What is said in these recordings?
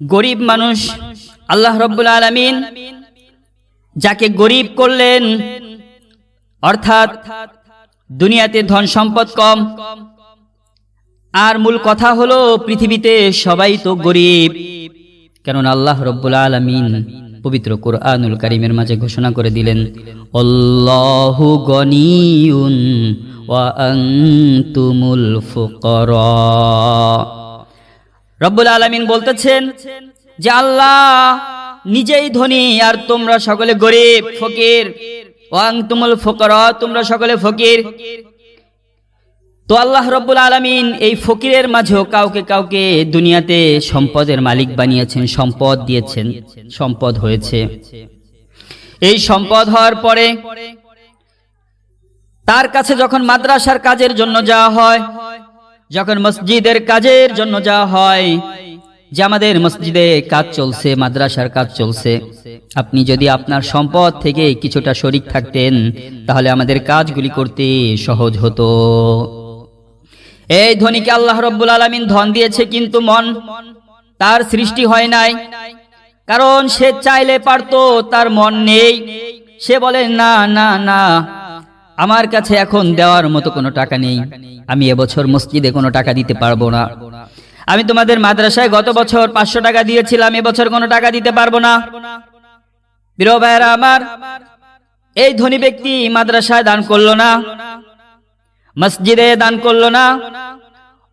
গরিব মানুষ, আল্লাহ রব্বুল আলমিন যাকে গরিব করলেন, অর্থাৎ দুনিয়াতে ধন সম্পদ কম, আর মূল কথা হলো পৃথিবীতে সবাই তো গরিব। কেননা আল্লাহ রব্বুল আলমিন পবিত্র কোরআনুল কারিমের মাঝে ঘোষণা করে দিলেন অল্লাহু গনিউন ওয়া আনতুমুল ফুকরা। রব্বুল আলমিন বলতেছেন যে আল্লাহ নিজেই ধনী আর তোমরা সকলে গরিব, ফকির। ওয়াং তুমুল ফকর, তোমরা সকলে ফকির। তো আল্লাহ রব্বুল আলমিন এই ফকিরের মাঝেও কাউকে কাউকে দুনিয়াতে সম্পদের মালিক বানিয়েছেন, সম্পদ দিয়েছেন, সম্পদ হয়েছে। এই সম্পদ হওয়ার পরে তার কাছে যখন মাদ্রাসার কাজের জন্য যাওয়া হয় যখন মসজিদের কাজের জন্য যাওয়া হয়, যে আমাদের মসজিদে কাজ চলছে, মাদ্রাসার কাজ চলছে, আপনি যদি আপনার সম্পদ থেকে কিছুটা শরিক থাকতেন, তাহলে আমাদের কাজগুলি করতে সহজ হতো। এই ধনীকে আল্লাহ রব্বুল আলমিন ধন দিয়েছে, কিন্তু মন তার সৃষ্টি হয় নাই। কারণ সে চাইলে পারতো, তার মন নেই। সে বলে, না না না আমার কাছে এখন দেওয়ার মতো কোনো টাকা নেই। আমি এবছর মসজিদে কোনো টাকা দিতে পারব না। আমি তোমাদের মাদ্রাসায় গত বছর পাঁচশো টাকা দিয়েছিলাম, এবছর কোনো টাকা দিতে পারব না। আমার, এই ধনী ব্যক্তি মাদ্রাসায় দান করল না, মসজিদে দান করল না।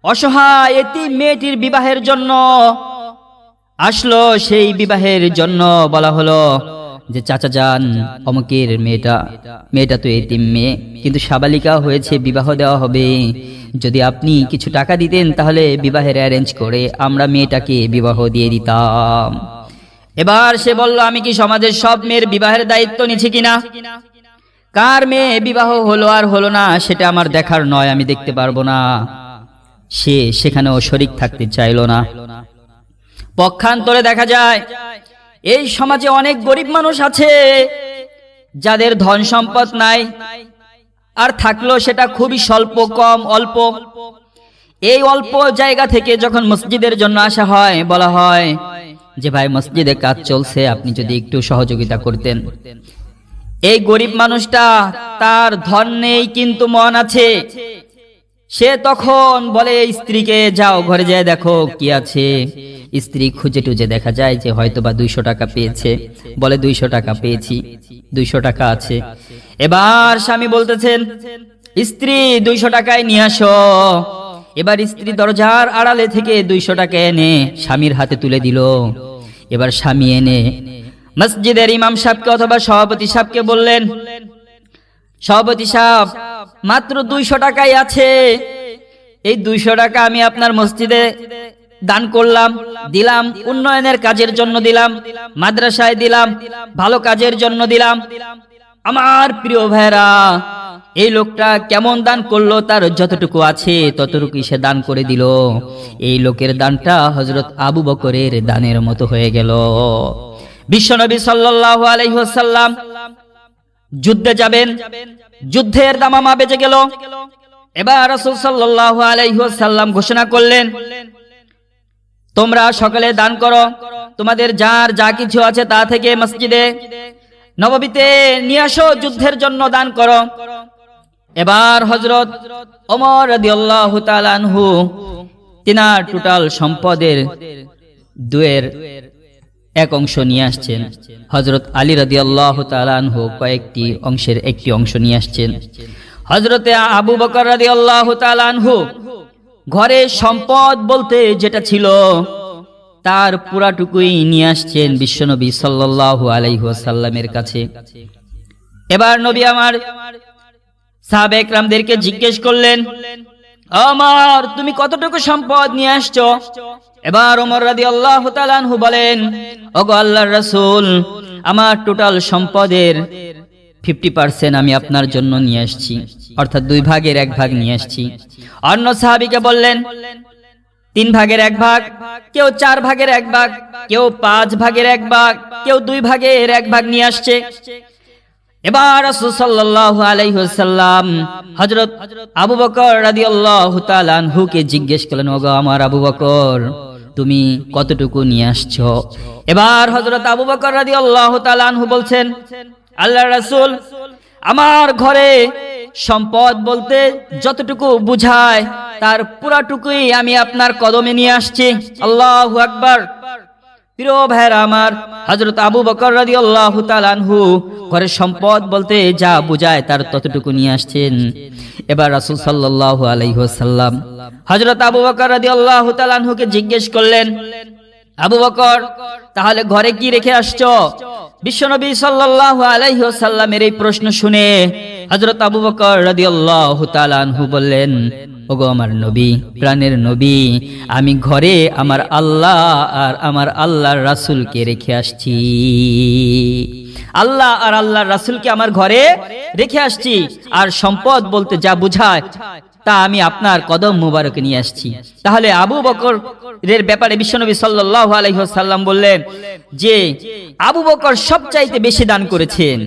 অসহায় এটি মেয়েটির বিবাহের জন্য আসলো, সেই বিবাহের জন্য বলা হলো যে চাচা যান, অমুকের মেয়েটা মেয়েটা তো এতিম মেয়ে, কিন্তু সাবালিকা হয়েছে, বিবাহ দেওয়া হবে। যদি আপনি কিছু টাকা দিতেন, তাহলে বিবাহের অ্যারেঞ্জ করে আমরা মেয়েটাকে বিবাহ দিয়ে দিতাম। এবার সে বলল, আমি কি সমাজের সব মেয়ের বিবাহের দায়িত্ব নিছি কিনা? কার মেয়ে বিবাহ হলো আর হলো না, সেটা আমার দেখার নয়, আমি দেখতে পারব না। সে সেখানেও শরিক থাকতে চাইল না। পক্ষান্তরে দেখা যায় এই সমাজে অনেক গরিব মানুষ আছে, যাদের ধন সম্পদ নাই, আর থাকল সেটা খুবই স্বল্প, কম, অল্প। এই অল্প জায়গা থেকে যখন মসজিদের জন্য আসা হয়, বলা হয় যে, ভাই, মসজিদে কাজ চলছে, আপনি যদি একটু সহযোগিতা করতেন। এই গরিব মানুষটা, তার ধন নেই, কিন্তু মন আছে। সে তখন বলে স্ত্রীকে যাও, ঘরে যায় দেখো কি আছে। স্ত্রী খুঁজে টুজে দেখা যায় যে হয়তো বা দুইশো টাকা পেয়েছে। বলে, দুইশো টাকা পেয়েছি, দুইশো টাকা আছে। এবার স্বামী বলতেছেন, স্ত্রী, দুইশো টাকায় নিয়ে আসো। এবার স্ত্রী দরজার আড়ালে থেকে দুইশো টাকা এনে স্বামীর হাতে তুলে দিল। এবার স্বামী এনে মসজিদের ইমাম সাহেবকে অথবা সভাপতি সাহেবকে বললেন, সভাপতি সাহেব মাত্র দুইশো টাকাই আছে। এই দুইশো টাকা আমি আপনার মসজিদে দান করলাম, দিলাম, উন্নয়নের কাজের জন্য দিলাম, মাদ্রাসায় দিলাম, ভালো কাজের জন্য দিলাম। আমার প্রিয় ভাইরা এই লোকটা কেমন দান করল তার যতটুকু আছে ততটুকুই সে দান করে দিল। এই লোকের দানটা হজরত আবু বকরের দানের মতো হয়ে গেল। বিশ্বনবী সাল্লাল্লাহু আলাইহি ওয়াসাল্লাম যুদ্ধে যাবেন, যুদ্ধের দামামা বেজে গেল। এবার রাসূল ঘোষণা করলেন, তোমরা সকলে দান করো, তোমাদের যার যা কিছু আছে তা থেকে মসজিদে, নববীতে নিয়ে আসো, যুদ্ধের জন্য দান করো। এবার হজরত তাআলা আনহু, তিনার টোটাল সম্পদের দুয়ের এক অংশ নিয়ে আসছেন। হজরত আলী রাদি আল্লাহ তালানহু কয়েকটি অংশের একটি অংশ নিয়ে আসছেন। হজরতে আবু বকর রাদি আল্লাহ তালানহু ঘরে সম্পদ বলতে যেটা ছিল, তার পুরাটুকুই নিয়ে আসছেন বিশ্বনবী সাল্লাল্লাহু আলাইহি ওয়াসাল্লামের কাছে। এবার নবী আমার সাহাবে একরামদেরকে জিজ্ঞেস করলেন আমার, তুমি কতটুকু সম্পদ নিয়ে আসছো? এবার ওমর রাদি আল্লাহ তালানহু বলেন, ওগো আল্লাহর রাসূল, আমার টোটাল সম্পদের ফিফটি পার্সেন্ট আমি আপনার জন্য নিয়ে আসছি। অর্থাৎ দুই ভাগের এক ভাগ নিয়ে আসছি। অন্য সাহাবিকে বললেন, তিন ভাগের এক ভাগ, কেউ চার ভাগের এক ভাগ, কেউ পাঁচ ভাগের এক ভাগ, কেউ দুই ভাগের এক ভাগ নিয়ে আসছে। এবার সাল্লাল্লাহু আলাইহি ওয়াসাল্লাম হযরত আবু বকর রাদিয়াল্লাহু তাআলা জিজ্ঞেস করলেন, ওগো আমার আবু বকর, তুমি কতটুকু নিয়ে আসছো? এবার হজরত আবু বকর রাদি আল্লাহ তালানহু বলছেন, আল্লাহ রাসূল, আমার ঘরে সম্পদ বলতে যতটুকু বুঝায়, তার পুরাটুকুই আমি আপনার কদমে নিয়ে আসছি। আল্লাহু আকবার। প্রিয় ভাইরা আমার হজরত আবু বকর রাদি আল্লাহ তালানহু ঘরের সম্পদ বলতে যা বুঝায় তার ততটুকু নিয়ে আসছেন। এবার রাসুল সাল্লাহ আলাইসাল্লাম হজরত আবু বকর রাদি আল্লাহ তালানহুকে জিজ্ঞেস করলেন, আবু বকর, তাহলে ঘরে কি রেখে আসছ? বিশ্বনবী সাল্লাল্লাহু আলাইহি ওয়াসাল্লামের এই প্রশ্ন শুনে হযরত আবু বকর রাদিয়াল্লাহু তাআলা আনহু বললেন ওগো আমার নবী, প্রাণের নবী, আমি ঘরে আমার আল্লাহ আর আমার আল্লাহর রাসুলকে রেখে আসছি। আল্লাহ আর আল্লাহর রাসুলকে আমার ঘরে রেখে আসছি। আর সম্পদ বলতে যা বুঝায় তা আমি আপনার কদম মুবারকে নিয়ে আসছি। তাহলে আবু বকর এর ব্যাপারে বিশ্বনবী সাল্লাল্লাহু আলাইহি ওয়াসাল্লাম বললেন যে, আবু বকর সবচাইতে বেশি দান করেছেন।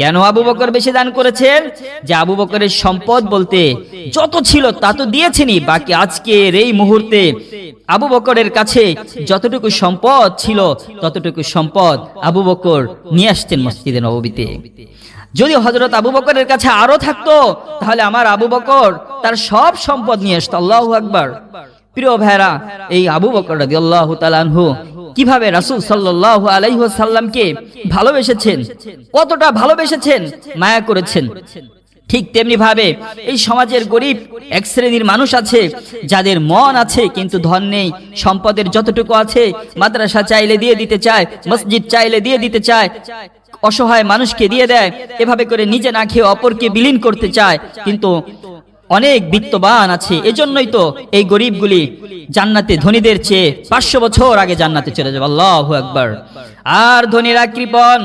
কেন আবু বকর বেশি দান করেছেন? যে আবু বকরের সম্পদ বলতে যত ছিল তা তো দিয়েছেনই, বাকি আজকের এই মুহূর্তে আবু বকরের কাছে যতটুকু সম্পদ ছিল, ততটুকু সম্পদ আবু বকর নিয়ে আসতেন মসজিদে নববীতে। যদি হজরত আবু বকরের কাছে আরও থাকতো, তাহলে আমার আবু বকর তার সব সম্পদ নিয়ে আসতো, আল্লাহ আকবার। প্রিয় ভাইরা এই আবু বকর রাজি আল্লাহ তালানহু কীভাবে রাসুল সাল্লাহ আলাইহ সাল্লামকে ভালোবেসেছেন, কতটা ভালোবেসেছেন, মায়া করেছেন। ঠিক তেমনি ভাবে এই সমাজের গরিব এক শ্রেণির মানুষ আছে, যাদের মন আছে কিন্তু ধন নেই, সম্পদের যতটুকু আছে, মাদ্রাসা চাইলে দিয়ে দিতে চায়, মসজিদ চাইলে দিয়ে দিতে চায়, অসহায় মানুষকে দিয়ে দেয়, এভাবে করে নিজে না খেয়ে অপরকে বিলীন করতে চায়, কিন্তু অনেক বিত্তবান আছে। এজন্যই তো এই গরিবগুলি জান্নাতে ধনীদের চেয়ে পাঁচশো বছর আগে জান্নাতে চলে যাবে। আল্লাহ একবার আর ধনীরা কৃপন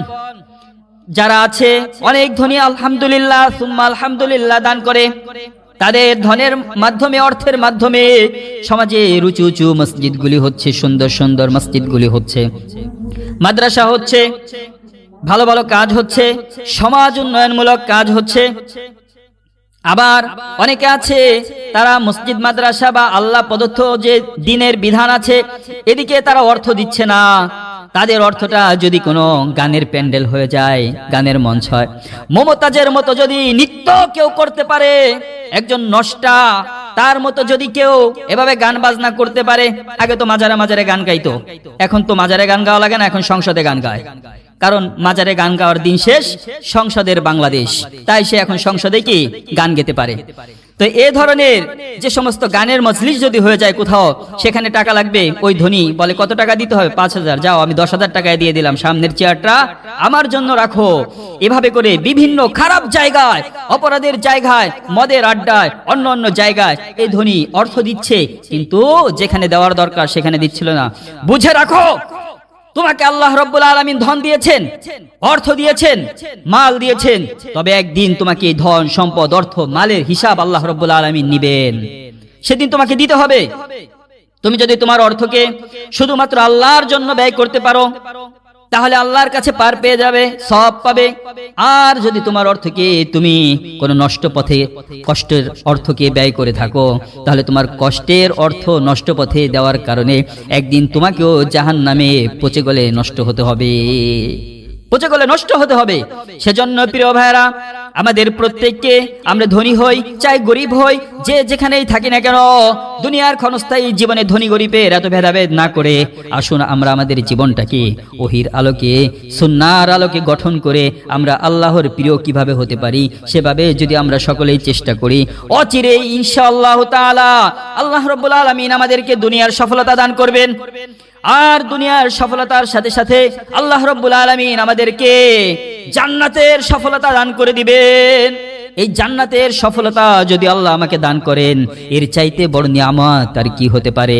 যারা আছে, অনেক ধনী, আলহামদুলিল্লাহ, সুম্মা আলহামদুলিল্লাহ দান করে। তাদের ধনের মাধ্যমে, অর্থের মাধ্যমে সমাজে রুচু উঁচু মসজিদগুলি হচ্ছে, সুন্দর সুন্দর মসজিদগুলি হচ্ছে। মাদ্রাসা হচ্ছে, ভালো ভালো কাজ হচ্ছে, সমাজ উন্নয়নমূলক কাজ হচ্ছে। আবার অনেকে আছে, তারা মসজিদ, মাদ্রাসা বা আল্লাহ প্রদত্ত যে দিনের বিধান আছে, এদিকে তারা অর্থ দিচ্ছে না। তাদের অর্থটা যদি কোনো গানের প্যান্ডেল হয়ে যায়, গানের মঞ্চ হয়। মমতাজের মতো যদি নিত্য কেউ করতে পারে, একজন নষ্টা, তার মতো যদি কেউ এভাবে গান বাজনা করতে পারে, আগে তো মাজারে মাজারে গান গাইতো। এখন তো মাজারে গান গাওয়া লাগে না, এখন সংসদে গান গায়। কারণ মাজারে গান গাওয়ার দিন শেষ, সংসদের বাংলাদেশ। তাই সে এখন সংসদে কি গান গেতে পারে। তো এ ধরনের যে সমস্ত গানের মজলিস যদি হয়ে যায় কোথাও, সেখানে টাকা লাগবে, ওই ধনী বলে কত টাকা দিতে হবে? পাঁচ হাজার। যাও, আমি দশ হাজার টাকায় দিয়ে দিলাম। সামনের চেয়ারটা আমার জন্য রাখো। এভাবে করে বিভিন্ন খারাপ জায়গায়, অপরাধের জায়গায়, মদের আড্ডায়, অন্য অন্য জায়গায় এই ধনী অর্থ দিচ্ছে। কিন্তু যেখানে দেওয়ার দরকার, সেখানে দিচ্ছিল না। বুঝে রাখো! তোমাকে আল্লাহ রব্বুল আলমিন ধন দিয়েছেন, অর্থ দিয়েছেন, মাল দিয়েছেন। তবে একদিন তোমাকে এই ধন, সম্পদ, অর্থ, মালের হিসাব আল্লাহ রব্বুল আলমিন নিবেন। সেদিন তোমাকে দিতে হবে। তুমি যদি তোমার অর্থকে শুধুমাত্র আল্লাহর জন্য ব্যয় করতে পারো তাহলে আল্লাহর কাছে পার পেয়ে যাবে সব পাবে। আর যদি তোমার অর্থকে তুমি কোনো নষ্ট পথে, কষ্টের অর্থকে ব্যয় করে থাকো, তাহলে তোমার কষ্টের অর্থ নষ্ট পথে দেওয়ার কারণে একদিন তোমাকেও জাহান নামে পচে গলে নষ্ট হতে হবে। পচে গলে নষ্ট হতে হবে। সেজন্য প্রিয় ভাইরা আমাদের প্রত্যেককে আমরা ধনী হই, চাই গরিব হই, যে যেখানেই থাকি না কেন, দুনিয়ার ক্ষণস্থায়ী জীবনে ধনী গরিবের এত ভেদাভেদ না করে আসুন আমরা আমাদের জীবনটাকে ওহির আলোকে, সুন্নার আলোকে গঠন করে আমরা আল্লাহর প্রিয় কীভাবে হতে পারি সেভাবে যদি আমরা সকলেই চেষ্টা করি, অচিরে ইনশাআল্লাহ তাআলা আল্লাহ রব্বুল আলামিন আমাদেরকে দুনিয়ার সফলতা দান করবেন। আর দুনিয়ার সফলতার সাথে সাথে আল্লাহ রব্বুল আলমিন আমাদেরকে জান্নাতের সফলতা দান করে দিবেন। এই জান্নাতের সফলতা যদি আল্লাহ আমাকে দান করেন, এর চাইতে বড় নিয়ামত আর কি হতে পারে?